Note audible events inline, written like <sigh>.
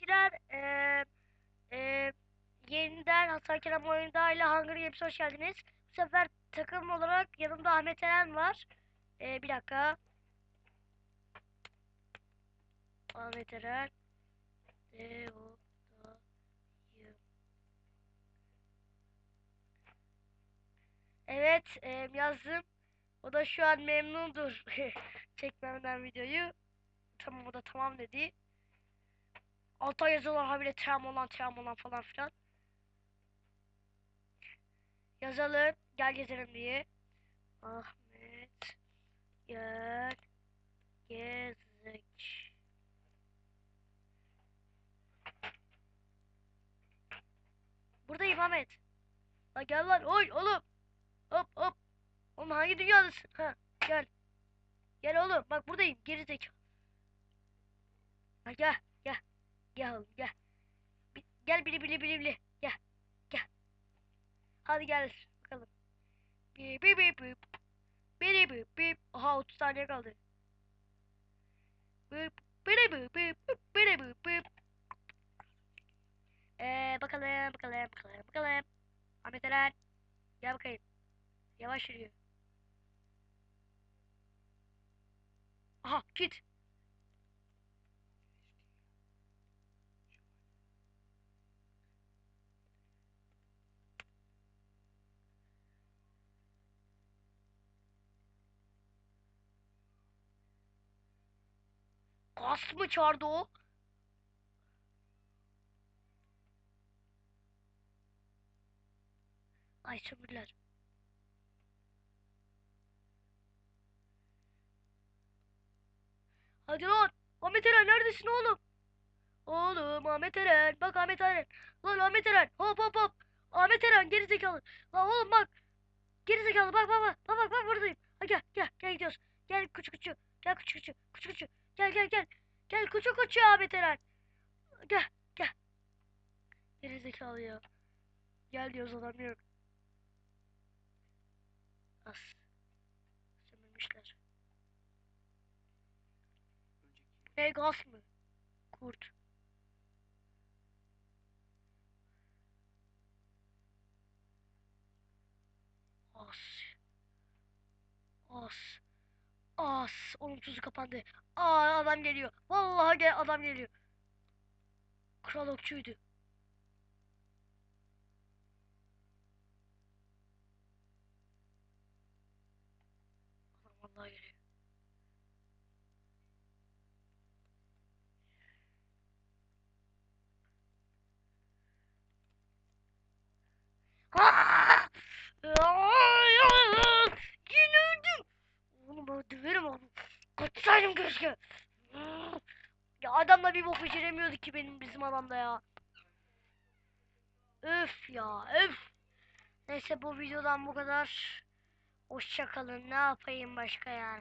teşekkürler. Ee, e, yeniden Hasan Kerem oyunda ile Hunger Games'e hoş geldiniz. Bu sefer takım olarak yanımda Ahmet Eren var. Ee, bir dakika. Ahmet Eren. Deodayım. Evet, e, yazdım. O da şu an memnundur <laughs> çekmemden videoyu. Tamam o da tamam dedi. Alta yazıyorlar habire tram olan tram olan falan filan. Yazalım gel gezelim diye. Ahmet gel gezek. Buradayım Ahmet. La gel lan oy oğlum. Hop hop. Oğlum hangi dünyadasın? Ha gel. Gel oğlum bak buradayım geri zekalı. Ha gel gel. Gel oğlum gel. Bi- Gel bili bili bili bili. Gel. Gel. Hadi gel bakalım. Bip bip bip bip. Bili bip bip. Aha 30 saniye kaldı. Bip bip bip bip bili bip bip. Ee, bakalım bakalım bakalım bakalım. Ahmet Eren. Gel bakayım. Yavaş yürüyor. Aha git. Gaz mı çağırdı o? Ay sömürler. Hadi lan. Ahmet Eren neredesin oğlum? Oğlum Ahmet Eren. Bak Ahmet Eren. Lan Ahmet Eren. Hop hop hop. Ahmet Eren gerizekalı. Lan oğlum bak. Gerizekalı bak bak bak. Bak bak bak buradayım. Ha, gel gel gel gidiyoruz. Gel küçük küçük. Gel küçük küçük. Küçük küçük. Gel gel gel. Gel küçük küçük Ahmet Eren. Gel gel. Gerizekalı ya. Gel diyoruz adam yok. As. Sömürmüşler. Ne gaz mı? Kurt. As. As. As. Onun tuzu kapandı. Aa adam geliyor. Vallahi gel adam geliyor. Kral okçuydu. Adam vallahi geliyor. Aa! Ay, ay, ay! Yine öldüm. Oğlum ben döverim onu. Keşke. Ya adamla bir bok beceremiyordu ki benim bizim adamda ya. Öf ya öf. Neyse bu videodan bu kadar. Hoşça kalın. Ne yapayım başka yani.